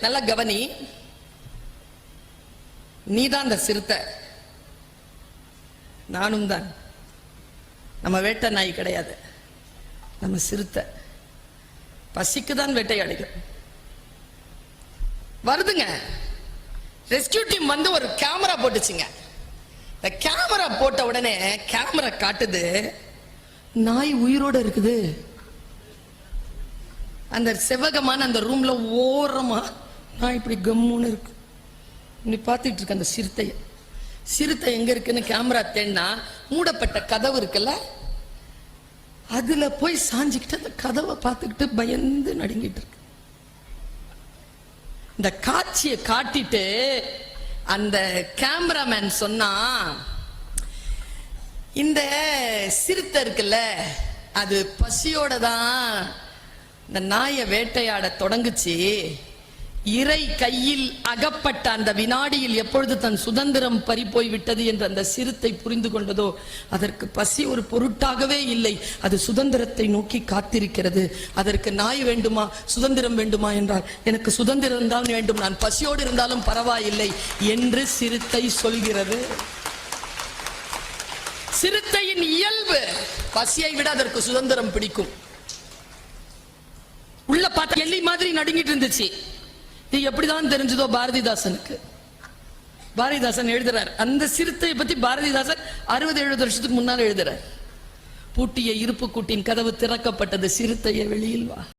நல்ல கவனி. நீதான் அந்த சிறுத்தை. நானும் தான். நம்ம வேட்டை நாய் கிடையாது. நம்ம சிறுத்தை. பசிக்கு தான் வேட்டையாடுகிறோம் வருதுங்க. ரெஸ்கியூ டீம் வந்து ஒரு கேமரா போட்டுச்சுங்க. இந்த கேமரா போட்ட உடனே கேமரா காட்டுது. நாய் உயிரோட இருக்குது. அந்த செவகமான அந்த ரூம்ல ஓரமா நான் இப்படி கம்முன்னு இருக்கு. இப்படி பார்த்துட்டு இருக்க அந்த சிறுத்தையை. சிறுத்தை எங்க இருக்குன்னு கேமரா தேடினா மூடப்பட்ட கதவு இருக்குல்ல? அதுல போய் சாஞ்சுக்கிட்டு அந்த கதவை பார்த்துக்கிட்டு பயந்து நடுங்கிட்டு இருக்கு. இந்த காட்சியை காட்டிட்டு அந்த கேமராமேன் சொன்னா இந்த சிறுத்தை இருக்குல்ல அது பசியோட தான் இந்த நாயை வேட்டையாட தொடங்குச்சு. இறை கையில் அகப்பட்ட அந்த வினாடியில் எப்பொழுது தன் சுதந்திரம் பறி போய் விட்டது என்று அந்த சிறுத்தை புரிந்து கொண்டதோ அதற்கு பசி ஒரு பொருட்டாகவே இல்லை. அது சுதந்திரத்தை நோக்கி காத்திருக்கிறது. அதற்கு நாய் வேண்டுமா சுதந்திரம் வேண்டுமா என்றால் எனக்கு சுதந்திரம் தான் வேண்டும். நான் பசியோடு இருந்தாலும் பரவாயில்லை என்று சிறுத்தை சொல்கிறது. சிறுத்தையின் இயல்பு பசியை விட அதற்கு சுதந்திரம் பிடிக்கும். உள்ள பார்த்த எல்லி மாதிரி நடுங்கிட்டு இருந்துச்சு. இது எப்படிதான் தெரிஞ்சதோ பாரதிதாசனுக்கு. பாரதிதாசன் எழுதுறார். அந்த சிறுத்தையை பத்தி பாரதிதாசன் அறுபது எழுபது வருஷத்துக்கு முன்னால் எழுதுறார். பூட்டிய இருப்பு கூட்டின் கதவு திறக்கப்பட்டது சிறுத்தையை வெளியில் வா.